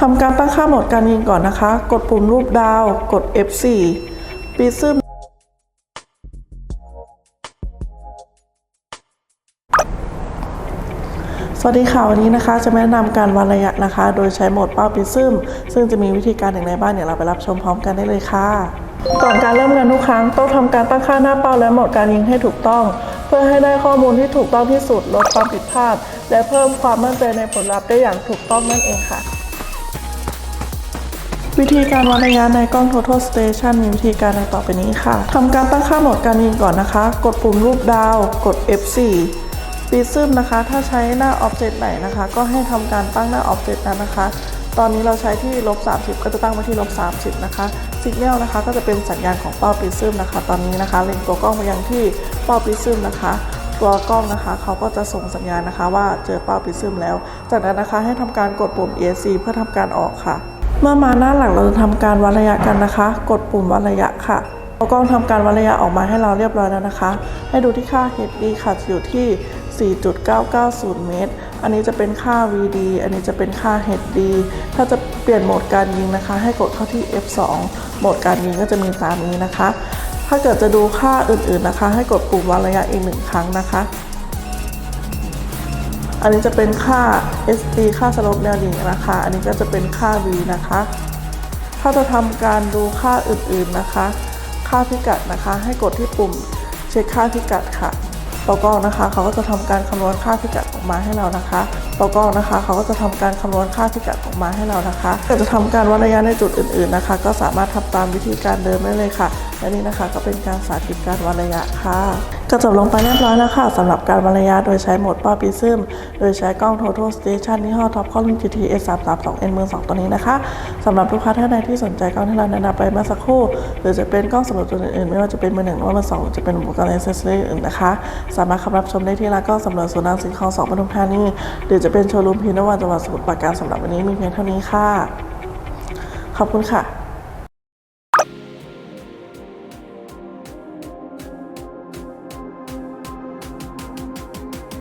ทำการตั้งค่าโหมดการยิงก่อนนะคะ กดปุ่มรูปดาว กด F4 ปีซึมสวัสดีค่ะวันนี้นะคะ จะแนะนำการวัดระยะนะคะ โดยใช้โหมดเป้าปิซึมซึ่งจะมีวิธีการอย่างไรบ้างเดี๋ยวเราไปรับชมพร้อมกันได้เลยค่ะ ก่อนการเริ่มงานทุกครั้งต้องทำการตั้งค่าหน้าเป้าและโหมดการยิงให้ถูกต้อง เพื่อให้ได้ข้อมูลที่ถูกต้องที่สุดลดความผิดพลาด และเพิ่มความมั่นใจในผลลัพธ์ได้อย่างถูกต้องนั่นเองค่ะ วิธีการวัดระยะในกล้อง Total Station มีวิธีการดังต่อไปนี้ค่ะทำการตั้งค่าโหมดการยิงก่อนนะคะ กดปุ่มรูปดาว กด F4 ปีซึมนะคะ ถ้าใช้หน้า Object ไหนนะคะ ก็ให้ทำการตั้งหน้า Object นั้นนะคะ ตอนนี้เราใช้ที่ลบ30 ก็จะตั้งไว้ที่ลบ30 นะคะ Signal นะคะ ก็จะเป็นสัญญาณของเป้าปีซึมนะคะ ตอนนี้นะคะเล็งตัวกล้องไปยังที่เป้าปีซึมนะคะตัวกล้องนะคะ เขาก็จะส่งสัญญาณนะคะ ว่าเจอเป้าปีซึมแล้ว จากนั้นนะคะให้ทำการกดปุ่ม ESC เพื่อทำการออกค่ะ เมื่อมาหน้าหลังเราจะทำการวัดระยะกันนะคะ กดปุ่มวัดระยะค่ะตัวกล้องทำการวัดระยะออกมาให้เราเรียบร้อยแล้วนะคะ ให้ดูที่ค่า HD ค่ะจะอยู่ที่ 4.990 เมตร อันนี้จะเป็นค่า VD อันนี้จะเป็นค่า HD ถ้าจะเปลี่ยนโหมดการยิงนะคะ ให้กดเข้าที่ F2 โหมดการยิงก็จะมีตามนี้นะคะ ถ้าเกิดจะดูค่าอื่นๆนะคะ ให้กดปุ่มวัดระยะอีกหนึ่งครั้งนะคะ อันนี้จะเป็นค่า SD ค่าสโลปแนวดิ่งนะคะ อันนี้ก็จะเป็นค่า V นะคะ ถ้าจะทำการดูค่าอื่นๆนะคะ ค่าพิกัดนะคะ ให้กดที่ปุ่มเช็คค่าพิกัดค่ะตัวกล้องนะคะ เขาก็จะทำการคำนวณค่าพิกัดออกมาให้เรานะคะตัวกล้องนะคะ เขาก็จะทำการคำนวณค่าพิกัดออกมาให้เรานะคะถ้าจะทำการวัดระยะในจุดอื่นๆนะคะ ก็สามารถทำตามวิธีการเดิมได้เลยค่ะ และนี่นะคะก็เป็นการสาธิตการวัดระยะค่ะ ก็จบลงไปเรียบร้อยแล้วค่ะสำหรับการวัดระยโดยใช้โหมดป้าปิซึมโดยใช้กล้อง Total Station ที่ห้อ Top ข้อรุ่น GT S 3 3 2 N มือ2ตัวนี้นะคะสำหรับลูกค้าท่านใดที่สนใจกล้องที่เราแนะนำไปเมื่อสักครู่ หรือจะเป็นกล้องสำหรับตัวอื่นๆ ไม่ว่าจะเป็นมือหนึ่งหรือว่ามือสองจะเป็นอุปกรณ์อิเซสซอรี่อื่นนะคะ สามารถเข้ารับชมได้ที่ร้านกล้องสำหรวจศูนย์รังสิตคลองสองปทุมธานีหรือจะเป็นโชว์รูมพีนวันจังหวัดสมุทรปราการสำหรับวันนี้มีเพียงเท่านี้ค่ะ ขอบคุณค่ะ